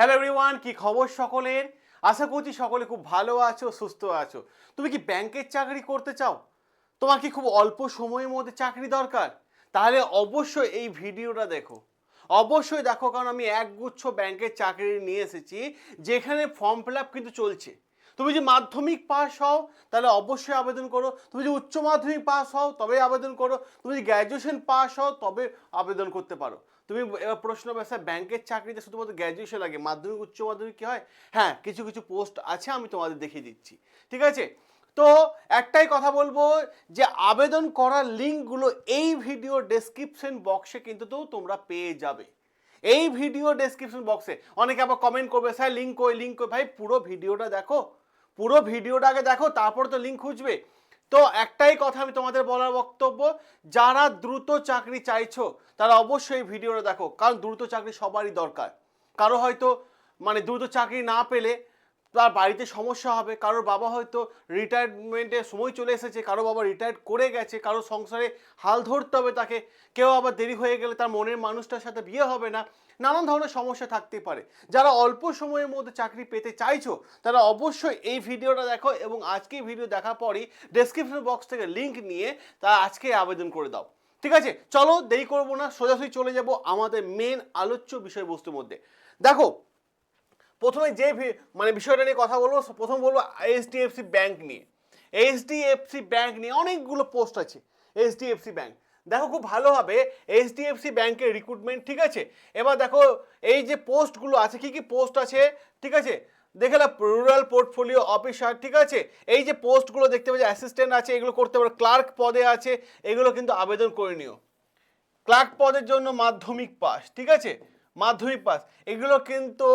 Hello everyone কি খবর সকলের? আশা করছি সকলে খুব ভালো আছো, সুস্থ আছো। তুমি কি ব্যাংকের চাকরি করতে চাও? তোমার কি খুব অল্প সময়ের মধ্যে চাকরি দরকার? তাহলে অবশ্যই এই ভিডিওটা দেখো। অবশ্যই দেখো, কারণ আমি একগুচ্ছ ব্যাংকের চাকরি নিয়ে এসেছি, যেখানে ফর্ম ফিল আপ কিন্তু চলছে। তুমি যদি মাধ্যমিক পাস হও, তাহলে অবশ্যই আবেদন করো। তুমি যদি উচ্চ মাধ্যমিক পাস হও তবে আবেদন করো। তুমি যদি গ্র্যাজুয়েশন পাস হও, তবে আবেদন করতে পারো। তুমি প্রশ্ন ব্যবসা ব্যাংকের চাকরিতে শুধুমাত্র গ্র্যাজুয়েশন লাগে, মাধ্যমিক, উচ্চ মাধ্যমিক কি হয়? হ্যাঁ কিছু কিছু পোস্ট আছে, আমি তোমাদের দেখিয়ে দিচ্ছি। ঠিক আছে? তো একটাই কথা বলব যে, আবেদন করার লিঙ্কগুলো এই ভিডিও ডেসক্রিপশন বক্সে কিন্তু তো তোমরা পেয়ে যাবে। এই ভিডিও ডেসক্রিপশন বক্সে অনেকে আবার কমেন্ট করবে, স্যার লিঙ্ক কই লিঙ্ক ভাই, পুরো ভিডিওটা দেখো। পুরো ভিডিওটা আগে দেখো, তারপর তো লিঙ্ক খুঁজবে। তো একটাই কথা আমি তোমাদের বলার বক্তব্য, যারা দ্রুত চাকরি চাইছো, তারা অবশ্যই ভিডিওটা দেখো, কারণ দ্রুত চাকরি সবারই দরকার। কারও হয়তো মানে দ্রুত চাকরি না পেলে তার বাড়িতে সমস্যা হবে, কারোর বাবা হয়তো রিটায়ারমেন্টের সময় চলে এসেছে, কারও বাবা রিটায়ার করে গেছে, কারও সংসারে হাল ধরতে হবে তাকে, কেউ আবার দেরি হয়ে গেলে তার মনের মানুষটার সাথে বিয়ে হবে না। নানান ধরনের সমস্যা থাকতে পারে। যারা অল্প সময়ের মধ্যে চাকরি পেতে চাইছো, তারা অবশ্যই এই ভিডিওটা দেখো এবং আজকে ভিডিও দেখার পরই ডেসক্রিপশন বক্স থেকে লিঙ্ক নিয়ে তা আজকে আবেদন করে দাও। ঠিক আছে? চলো, দেরি করব না, সোজাসুজি চলে যাব আমাদের মেন আলোচ্য বিষয়বস্তুর মধ্যে। দেখো, প্রথমে যে মানে বিষয়টা নিয়ে কথা বলব, প্রথম বলব এইচডিএফসি ব্যাংক নিয়ে। এইচডিএফসি ব্যাংক নিয়ে অনেকগুলো পোস্ট আছে। এইচডিএফসি ব্যাংক দেখো খুব ভালো হবে এইচডিএফসি ব্যাংকের রিক্রুটমেন্ট ঠিক আছে? এবার দেখো, এই যে পোস্টগুলো আছে, কি কি পোস্ট আছে? ঠিক আছে? দেখে না রুরাল পোর্টফোলিও অফিসার ঠিক আছে? এই যে পোস্টগুলো দেখতে পাচ্ছি অ্যাসিস্ট্যান্ট আছে, এগুলো করতে পারো ক্লার্ক পদে আছে, এগুলো কিন্তু আবেদন করে নিও। ক্লার্ক পদের জন্য মাধ্যমিক পাস ঠিক আছে? মাধ্যমিক পাস এগুলো কিন্তু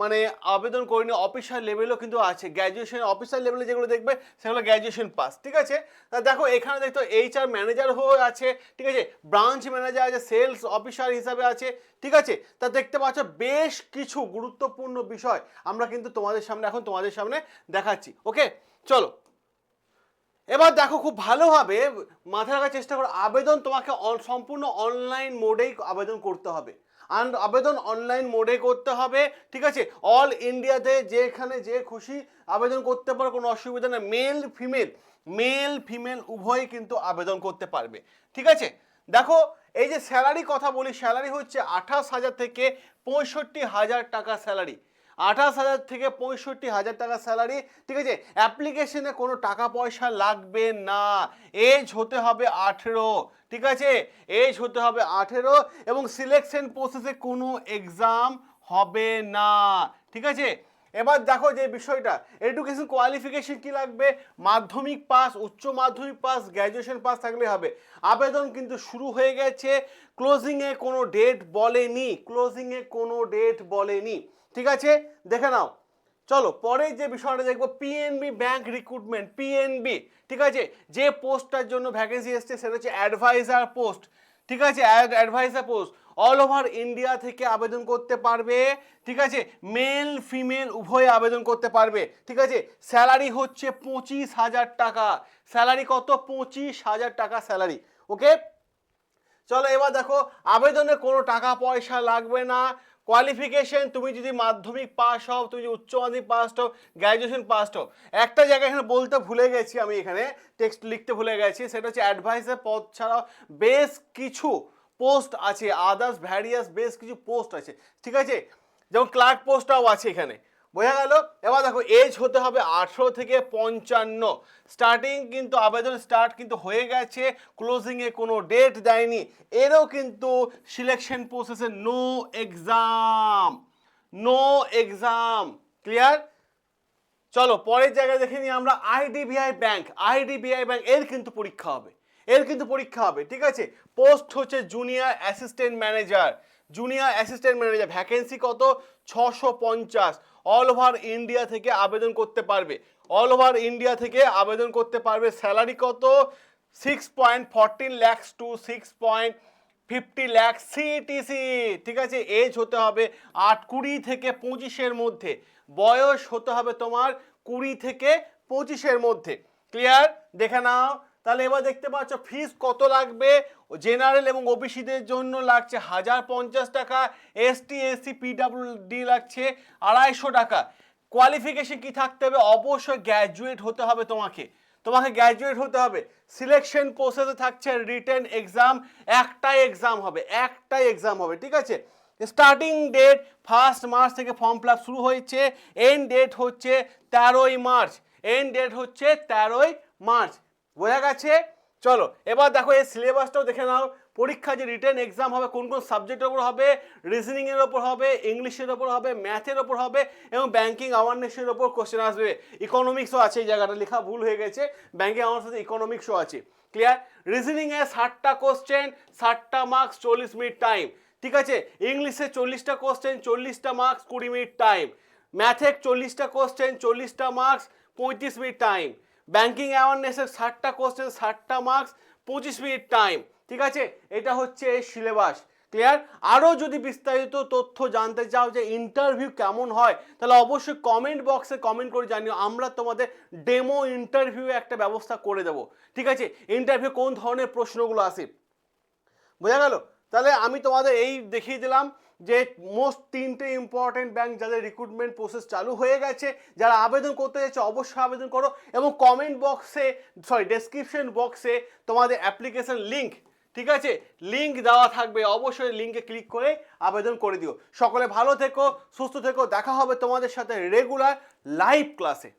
মানে আবেদন করিনি অফিসার লেভেলও কিন্তু আছে। গ্র্যাজুয়েশন অফিসার লেভেলে যেগুলো দেখবে, সেগুলো গ্র্যাজুয়েশন পাস ঠিক আছে? তা দেখো, এখানে দেখতো এইচ আর ম্যানেজার হয়ে আছে, ঠিক আছে? ব্রাঞ্চ ম্যানেজার আছে সেলস অফিসার হিসাবে আছে, ঠিক আছে? তা দেখতে পাচ্ছ, বেশ কিছু গুরুত্বপূর্ণ বিষয় আমরা কিন্তু তোমাদের সামনে, এখন তোমাদের সামনে দেখাচ্ছি ওকে চলো। এবার দেখো, খুব ভালোভাবে মাথায় রাখার চেষ্টা করো, আবেদন তোমাকে সম্পূর্ণ অনলাইন মোডেই আবেদন করতে হবে। আবেদন অনলাইন মোডে করতে হবে। ঠিক আছে? অল ইন্ডিয়াতে যেখানে যে খুশি আবেদন করতে পারো, কোনো অসুবিধা নেই। মেল ফিমেল মেল ফিমেল উভয়ই কিন্তু আবেদন করতে পারবে। ঠিক আছে? দেখো, এই যে স্যালারি কথা বলি স্যালারি হচ্ছে আঠাশ হাজার থেকে পঁয়ষট্টি হাজার টাকা স্যালারি আঠাশ হাজার থেকে পঁয়ষট্টি হাজার টাকা স্যালারি ঠিক আছে? অ্যাপ্লিকেশনে কোনো টাকা পয়সা লাগবে না। এজ হতে হবে আঠেরো, ঠিক আছে? এজ হতে হবে আঠেরো এবং সিলেকশন প্রসেসে কোনো এক্সাম হবে না, ঠিক আছে? এবার দেখো যে বিষয়টা এডুকেশন কোয়ালিফিকেশন কি লাগবে? মাধ্যমিক পাস উচ্চ মাধ্যমিক পাস গ্র্যাজুয়েশন পাস থাকলে হবে। আবেদন কিন্তু শুরু হয়ে গেছে। ক্লোজিংয়ে কোনো ডেট বলেনি। ক্লোজিংয়ে কোনো ডেট বলেনি। ঠিক আছে? দেখে নাও। চলো, পরে যে বিষয়টা দেখব পিএনবি ব্যাংক রিক্রুটমেন্ট পিএনবি ঠিক আছে? যে পোস্টটার জন্য ভ্যাকেন্সি এসছে, সেটা হচ্ছে অ্যাডভাইজার পোস্ট ঠিক আছে? Adviser post all over India থেকে আবেদন করতে পারবে, ঠিক আছে? মেল ফিমেল উভয়ে আবেদন করতে পারবে, ঠিক আছে? স্যালারি হচ্ছে পঁচিশ হাজার টাকা। স্যালারি কত? পঁচিশ হাজার টাকা স্যালারি ওকে চলো এবার দেখো, আবেদনে কোনো টাকা পয়সা লাগবে না। কোয়ালিফিকেশন তুমি যদি মাধ্যমিক পাস হও, তুমি যদি উচ্চ মাধ্যমিক পাস হও গ্র্যাজুয়েশন পাস হও। একটা জায়গায় এখানে বলতে ভুলে গেছি আমি এখানে টেক্সট লিখতে ভুলে গেছি, সেটা হচ্ছে অ্যাডভাইসের পদ ছাড়াও বেশ কিছু পোস্ট আছে আদার্স ভ্যারিয়াস বেশ কিছু পোস্ট আছে। ঠিক আছে? যেমন ক্লার্ক পোস্টটাও আছে এখানে। বোঝা গেল? এবার দেখো এজ হতে হবে আঠেরো থেকে পঞ্চান্ন। স্টার্টিং কিন্তু আবেদন স্টার্ট কিন্তু হয়ে গেছে ক্লোজিংয়ে কোনো ডেট দেয়নি। এরও কিন্তু সিলেকশন প্রসেসে no exam no exam clear চলো, পরের জায়গায় দেখে নিই আমরা আইডিবিআই ব্যাংক আইডিবিআই ব্যাংক এর কিন্তু পরীক্ষা হবে। এর কিন্তু পরীক্ষা হবে, ঠিক আছে? পোস্ট হচ্ছে junior assistant manager junior assistant manager vacancy কত? ছশো পঞ্চাশ। অল ওভার ইন্ডিয়া থেকে আবেদন করতে পারবে। অল ওভার ইন্ডিয়া থেকে আবেদন করতে পারবে। স্যালারি কত? Six point fourteen lakhs two six point fifty lakh CTC ঠিক আছে? এজ হতে হবে আট, কুড়ি থেকে পঁচিশের মধ্যে। বয়স হতে হবে তোমার কুড়ি থেকে পঁচিশের মধ্যে। ক্লিয়ার দেখে নাও। তাহলে এবার দেখতে পাচ্ছ ফিস কত লাগবে? জেনারেল এবং ওবিসিদের জন্য লাগছে হাজার পঞ্চাশ টাকা, এসটি, এসসি, পিডাব্লিউডি লাগছে আড়াইশো টাকা। কোয়ালিফিকেশন কি থাকতে হবে? অবশ্যই গ্র্যাজুয়েট হতে হবে তোমাকে। তোমাকে গ্র্যাজুয়েট হতে হবে। সিলেকশন প্রসেসে থাকছে রিটেন এক্সাম একটাই এক্সাম হবে, একটাই এক্সাম হবে, ঠিক আছে? স্টার্টিং ডেট ফার্স্ট মার্চ থেকে ফর্ম ফিল শুরু হয়েছে এন্ড ডেট হচ্ছে তেরোই মার্চ এন্ড ডেট হচ্ছে তেরোই মার্চ বোঝা গেছে? চলো, এবার দেখো এই সিলেবাসটাও দেখে নাও। পরীক্ষা যে রিটেন এক্সাম হবে, কোন কোন সাবজেক্টের ওপর হবে রিজনিংয়ের ওপর হবে ইংলিশের ওপর হবে ম্যাথের ওপর হবে, এবং ব্যাঙ্কিং অ্যাওয়ারনেসের ওপর কোশ্চেন আসবে। ইকোনমিক্সও আছে এই জায়গাটা, লেখা ভুল হয়ে গেছে। আমার সাথে ইকোনমিক্সও আছে। ক্লিয়ার রিজনিংয়ে ষাটটা কোশ্চেন ষাটটা মার্কস চল্লিশ মিনিট টাইম ঠিক আছে? ইংলিশে চল্লিশটা কোশ্চেন চল্লিশটা মার্কস কুড়ি মিনিট টাইম ম্যাথে চল্লিশটা কোশ্চেন চল্লিশটা মার্কস পঁয়ত্রিশ মিনিট টাইম ব্যাংকিং অ্যাওয়ারনেসের ষাটটা কোশ্চেন ষাটটা মার্কস পঁচিশ মিনিট টাইম ঠিক আছে? এটা হচ্ছে সিলেবাস ক্লিয়ার আরও যদি বিস্তারিত তথ্য জানতে চাও যে ইন্টারভিউ কেমন হয়, তাহলে অবশ্যই কমেন্ট বক্সে কমেন্ট করে জানিও, আমরা তোমাদের ডেমো ইন্টারভিউ একটা ব্যবস্থা করে দেবো, ঠিক আছে? ইন্টারভিউ কোন ধরনের প্রশ্নগুলো আসে? বোঝা গেল? তাহলে আমি তোমাদের এই দেখিয়ে দিলাম যে মোস্ট তিনটে ইম্পর্টেন্ট ব্যাংক যাদের রিক্রুটমেন্ট প্রসেস চালু হয়ে গেছে, যারা আবেদন করতে যাচ্ছে, অবশ্যই আবেদন করো এবং কমেন্ট বক্সে সরি ডেসক্রিপশন বক্সে তোমাদের অ্যাপ্লিকেশন লিঙ্ক ঠিক আছে? লিঙ্ক দেওয়া থাকবে, অবশ্যই লিঙ্কে ক্লিক করে আবেদন করে দিও। সকলে ভালো থেকো, সুস্থ থেকো, দেখা হবে তোমাদের সাথে রেগুলার লাইভ ক্লাসে